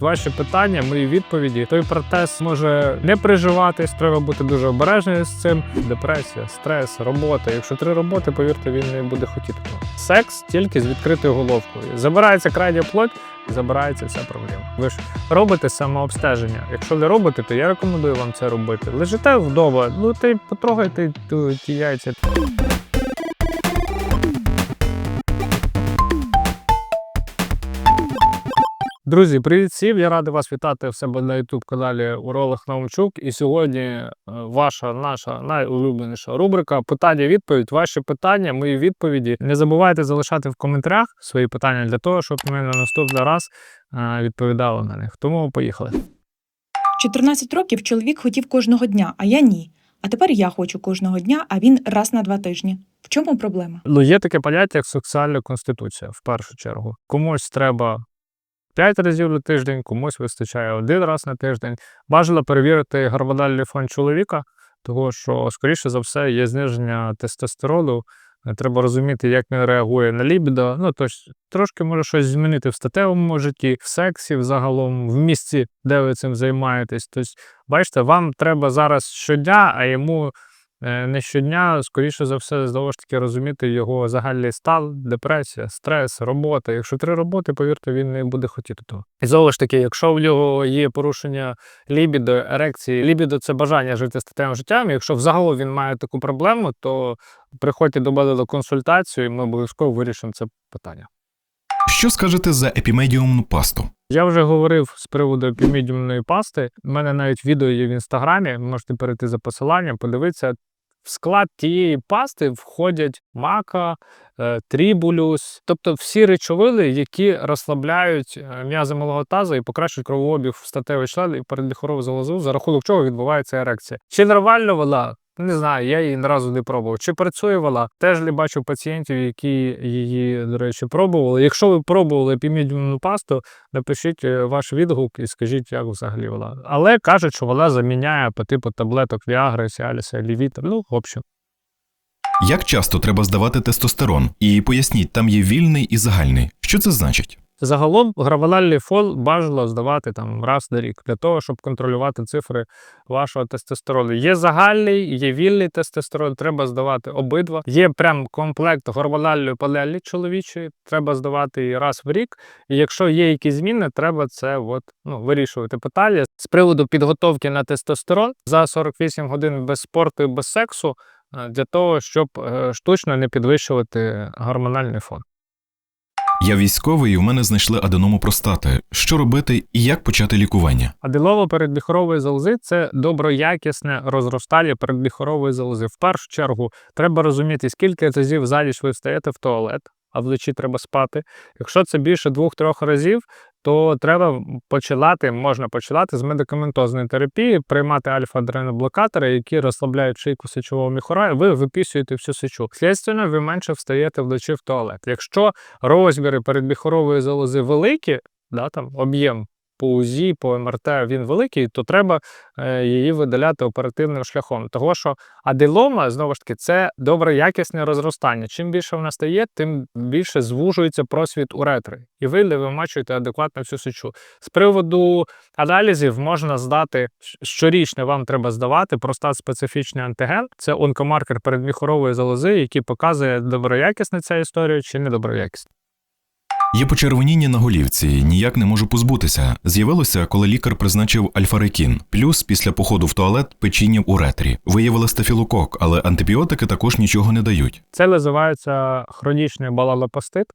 Ваші питання, мої відповіді. Той протез може не приживатись, треба бути дуже обережним з цим. Депресія, стрес, робота. Якщо три роботи, повірте, він не буде хотіти. Секс тільки з відкритою головкою. Забирається крайня плоть, забирається вся проблема. Ви ж робите самообстеження. Якщо не робите, то я рекомендую вам це робити. Лежите вдома, ну ти потрогайте ті яйця. Друзі, привіт всім! Я радий вас вітати в себе на youtube каналі Уролог Наумчук. І сьогодні е, ваша наша найулюбленіша рубрика Питання-відповідь. Ваші питання, мої відповіді. Не забувайте залишати в коментарях свої питання для того, щоб ми на наступний раз е, відповідали на них. Тому поїхали. 14 років чоловік хотів кожного дня, а я ні. А тепер я хочу кожного дня, а він раз на два тижні. В чому проблема? Ну, є таке поняття, як сексуальна конституція, в першу чергу. Комусь треба 5 разів на тиждень, комусь вистачає один раз на тиждень. Бажано перевірити гормональний фон чоловіка, тому що, скоріше за все, є зниження тестостерону. Е, Треба розуміти, як він реагує на лібідо. Ну, тобто, трошки може щось змінити в статевому житті, в сексі, взагалом, в місці, де ви цим займаєтесь. Тобто, бачите, вам треба зараз щодня, а йому не щодня, скоріше за все, знову ж таки розуміти його загальний стан, депресія, стрес, робота. Якщо три роботи, повірте, він не буде хотіти того. І знову ж таки, якщо в нього є порушення лібідо, ерекції, лібідо це бажання жити статевим життям. Якщо взагалом він має таку проблему, то приходьте до мене на консультацію, і ми обов'язково вирішимо це питання. Що скажете за епімедіумну пасту? Я вже говорив з приводу епімедіумної пасти. У мене навіть відео є в інстаграмі. Можете перейти за посиланням, подивитися. В склад тієї пасти входять мака, е, трібулюс, тобто всі речовини, які розслабляють е, м'язи малого тазу і покращують кровообіг в статевий член і передміхорову залозу, за рахунок чого відбувається ерекція. Чи нормально вона? Не знаю, я її ні разу не пробував. Чи працює вона? Теж не бачу пацієнтів, які її, до речі, пробували. Якщо ви пробували епімедіумну пасту, напишіть е, ваш відгук і скажіть, як взагалі вона. Але кажуть, що вона заміняє по типу таблеток Віагри, Сіаліса, Лівіта. Ну, в общем. Як часто треба здавати тестостерон? І поясніть, там є вільний і загальний. Що це значить? Загалом гормональний фон бажано здавати там раз на рік для того, щоб контролювати цифри вашого тестостерону. Є загальний, є вільний тестостерон, треба здавати обидва. Є прям комплект гормональної панелі чоловічої, треба здавати її раз в рік. І якщо є якісь зміни, треба це от, ну, вирішувати питання. З приводу підготовки на тестостерон за 48 годин без спорту і без сексу е, для того, щоб е, штучно не підвищувати гормональний фон. Я військовий, і в мене знайшли аденому простати. Що робити і як почати лікування? Аденома передбіхорової залози це доброякісне розростання передбіхорової залози. В першу чергу треба розуміти, скільки разів за ніч ви встаєте в туалет, а вночі треба спати. Якщо це більше двох-трьох разів, то треба починати, можна починати з медикаментозної терапії, приймати альфа-адреноблокатори, які розслабляють шийку сечового міхура, і ви випісуєте всю сечу. Слідственно, ви менше встаєте вночі в туалет. Якщо розміри передміхорової залози великі, да, там об'єм по УЗІ, по МРТ він великий, то треба е, її видаляти оперативним шляхом. Того що аденома, знову ж таки, це добре якісне розростання. Чим більше вона стає, тим більше звужується просвіт уретри, і ви не вимачуєте адекватно всю сечу. З приводу аналізів можна здати щ- щорічно вам треба здавати простат специфічний антиген. Це онкомаркер передміхорової залози, який показує доброякісна ця історія чи недоброякісна. Є почервоніння на голівці, ніяк не можу позбутися. З'явилося, коли лікар призначив альфарекін. Плюс після походу в туалет печіння в уретрі. Виявили стафілокок, але антибіотики також нічого не дають. Це називається хронічний балалопастит,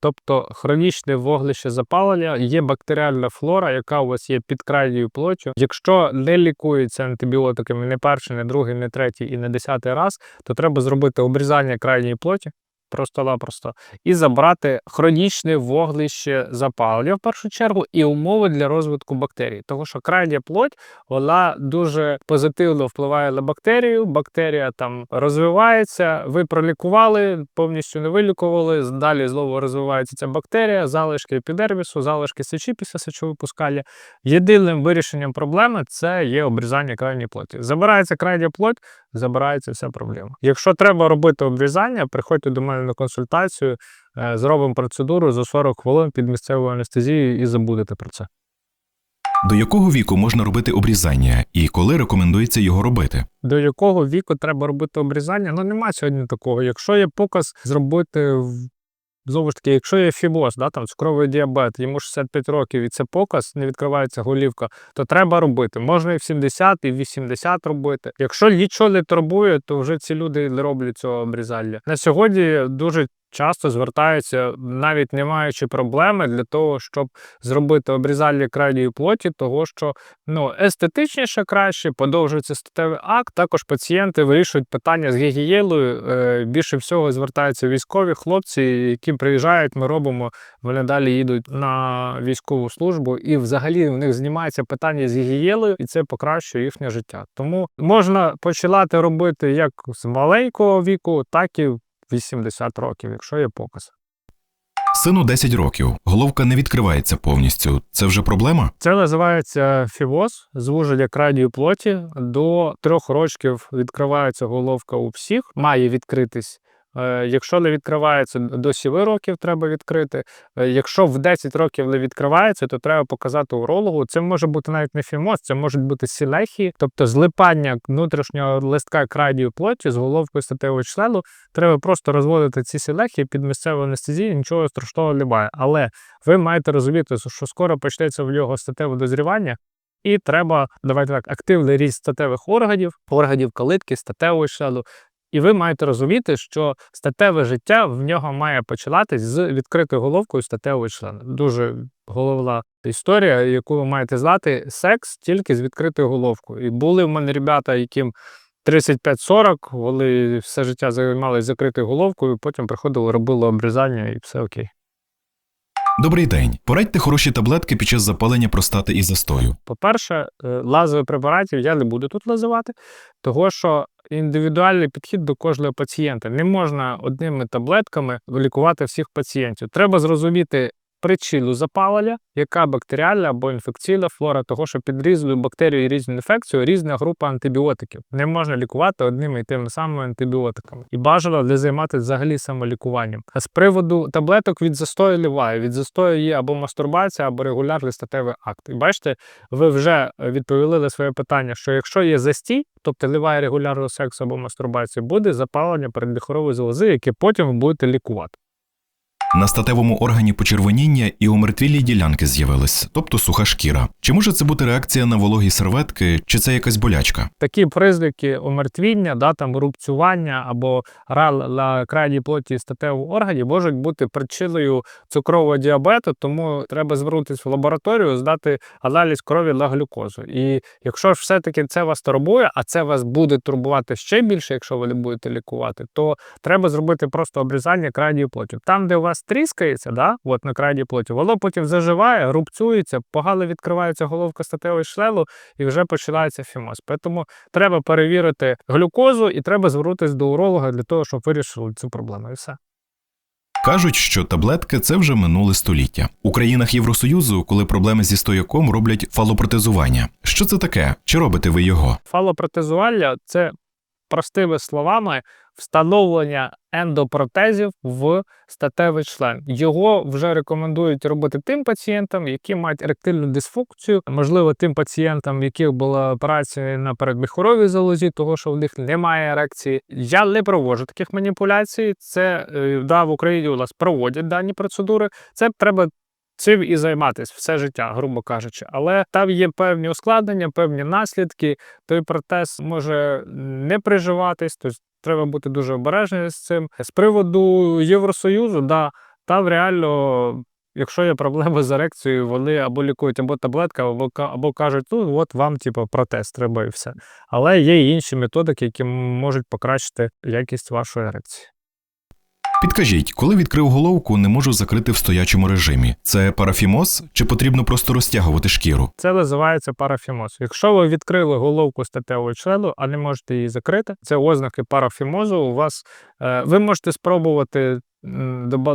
тобто хронічне вуглище запалення, є бактеріальна флора, яка у вас є під крайньою плоттю. Якщо не лікується антибіотиками не перший, не другий, не третій і не десятий раз, то треба зробити обрізання крайньої плоті. Просто-напросто, і забрати хронічне вуглище запалення в першу чергу і умови для розвитку бактерій. Тому що крайня плоть вона дуже позитивно впливає на бактерію. Бактерія там розвивається. Ви пролікували, повністю не вилікували. Далі знову розвивається ця бактерія, залишки епідермісу, залишки сечі після сечовипускання. Єдиним вирішенням проблеми це є обрізання крайньої плоті. Забирається крайня плоть, забирається вся проблема. Якщо треба робити обрізання, приходьте до мене на консультацію, е, зробимо процедуру за 40 хвилин під місцевою анестезією і забудете про це. До якого віку можна робити обрізання і коли рекомендується його робити? До якого віку треба робити обрізання? Ну нема сьогодні такого. Якщо є показ зробити в- знову ж таки, якщо є фібоз, да, там цукровий діабет, йому 65 років і це показ, не відкривається голівка, то треба робити. Можна і в 70, і в 80 робити. Якщо нічого не турбує, то вже ці люди не роблять цього обрізання. На сьогодні дуже часто звертаються, навіть не маючи проблеми для того, щоб зробити обрізання крайньої плоті, того що ну, естетичніше краще, подовжується статевий акт. Також пацієнти вирішують питання з гігієною. Е, більше всього звертаються військові хлопці, які приїжджають, ми робимо, вони далі їдуть на військову службу, і взагалі в них знімається питання з гігієною, і це покращує їхнє життя. Тому можна починати робити як з маленького віку, так і 80 років, якщо є показ. Сину 10 років, головка не відкривається повністю. Це вже проблема? Це називається фівоз, звуження крайньої плоті. До трьох рочків відкривається головка у всіх, має відкритись. Е, Якщо не відкривається до 7 років, треба відкрити. Е, Якщо в 10 років не відкривається, то треба показати урологу. Це може бути навіть не фімоз, це можуть бути сілехії, тобто злипання внутрішнього листка крайньої плоті з головкою статевого члену. Треба просто розводити ці сілехії під місцеву анестезію, нічого страшного немає. Але ви маєте розуміти, що скоро почнеться в нього статеве дозрівання. І треба давайте так активний ріст статевих органів, органів калитки, статевого члену. І ви маєте розуміти, що статеве життя в нього має починатись з відкритою головкою статевого члена. Дуже головна історія, яку ви маєте знати, секс тільки з відкритою головкою. І були в мене ребята, яким 35-40, вони все життя займалися закритою головкою, потім приходили, робили обрізання і все окей. Добрий день. Порадьте хороші таблетки під час запалення простати і застою. По-перше, е, лазових препаратів я не буду тут називати, того що індивідуальний підхід до кожного пацієнта. Не можна одними таблетками лікувати всіх пацієнтів. Треба зрозуміти причину запалення, яка бактеріальна або інфекційна флора, того, що під різною бактерією і різною інфекцією різна група антибіотиків. Не можна лікувати одними і тими самими антибіотиками. І бажано не займатися взагалі самолікуванням. А з приводу таблеток від застою немає. Від застою є або мастурбація, або регулярний статевий акт. І бачите, ви вже відповіли на своє питання, що якщо є застій, тобто немає регулярного сексу або мастурбації, буде запалення переддихорової залози, яке потім ви будете лікувати. На статевому органі почервоніння і умертвілі ділянки з'явились, тобто суха шкіра. Чи може це бути реакція на вологі серветки, чи це якась болячка? Такі признаки омертвіння, да, там рубцювання або ран на крайній плоті статевого органі можуть бути причиною цукрового діабету, тому треба звернутися в лабораторію, здати аналіз крові на глюкозу. І якщо ж все-таки це вас турбує, а це вас буде турбувати ще більше, якщо ви не будете лікувати, то треба зробити просто обрізання крайньої плоті. Там, де у вас тріскається, да, от на крайній плоті, воно потім заживає, рубцюється, погано відкривається головка статевого члену і вже починається фімоз. Тому треба перевірити глюкозу і треба звернутися до уролога для того, щоб вирішили цю проблему. І все. Кажуть, що таблетки це вже минуле століття. У країнах Євросоюзу, коли проблеми зі стояком, роблять фалопротезування. Що це таке? Чи робите ви його? Фалопротезування це простими словами встановлення ендопротезів в статевий член. Його вже рекомендують робити тим пацієнтам, які мають еректильну дисфункцію, можливо, тим пацієнтам, в яких була операція на передміхоровій залозі, того що в них немає ерекції. Я не проводжу таких маніпуляцій. Це е, да, в Україні у нас проводять дані процедури. Це треба цим і займатися все життя, грубо кажучи. Але там є певні ускладнення, певні наслідки. Той протез може не приживатись, тобто треба бути дуже обережним з цим. З приводу Євросоюзу, да, там реально. Якщо є проблеми з ерекцією, вони або лікують або таблетка, або, або кажуть, ну от вам, типу, протез треба і все. Але є і інші методики, які можуть покращити якість вашої ерекції. Підкажіть, коли відкрив головку, не можу закрити в стоячому режимі. Це парафімоз чи потрібно просто розтягувати шкіру? Це називається парафімоз. Якщо ви відкрили головку статевого члену, а не можете її закрити, це ознаки парафімозу. У вас е, ви можете спробувати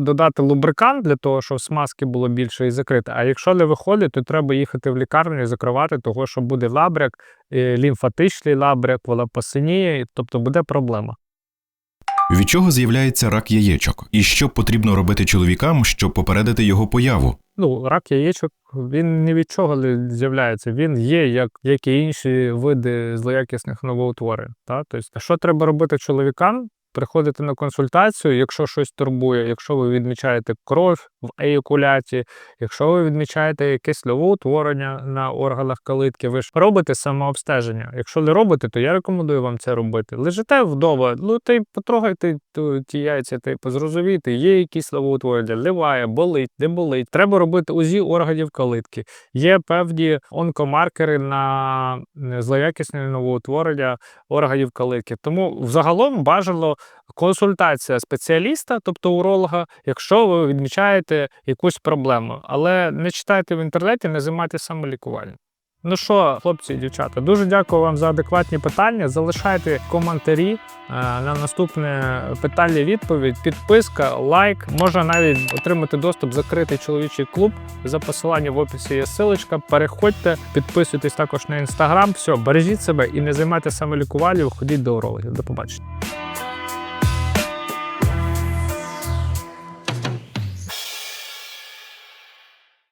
додати лубрикант для того, щоб смазки було більше і закрити. А якщо не виходить, то треба їхати в лікарню і закривати, того що буде лабряк, е, лімфатичний лабряк, вона тобто буде проблема. Від чого з'являється рак яєчок? І що потрібно робити чоловікам, щоб попередити його появу? Ну, рак яєчок він ні від чого не з'являється. Він є, як, як і інші види злоякісних новоутворень. Та? Тобто, що треба робити чоловікам? Приходити на консультацію, якщо щось турбує, якщо ви відмічаєте кров в еякуляті, якщо ви відмічаєте якесь новоутворення на органах калитки, ви ж робите самообстеження. Якщо не робите, то я рекомендую вам це робити. Лежите вдома, ну ти потрогайте ті яйця, ти зрозумійте, є якісь новоутворення, ливає, болить, не болить. Треба робити УЗІ органів калитки. Є певні онкомаркери на злоякісне новоутворення органів калитки. Тому взагалом бажано консультація спеціаліста, тобто уролога, якщо ви відмічаєте якусь проблему. Але не читайте в інтернеті, не займайтеся самолікуванням. Ну що, хлопці і дівчата, дуже дякую вам за адекватні питання. Залишайте коментарі е, на наступне питання-відповідь, підписка, лайк. Можна навіть отримати доступ в закритий чоловічий клуб. За посиланням в описі є силочка. Переходьте, підписуйтесь також на інстаграм. Все, бережіть себе і не займайтеся самолікуванням, ходіть до урологів. До побачення.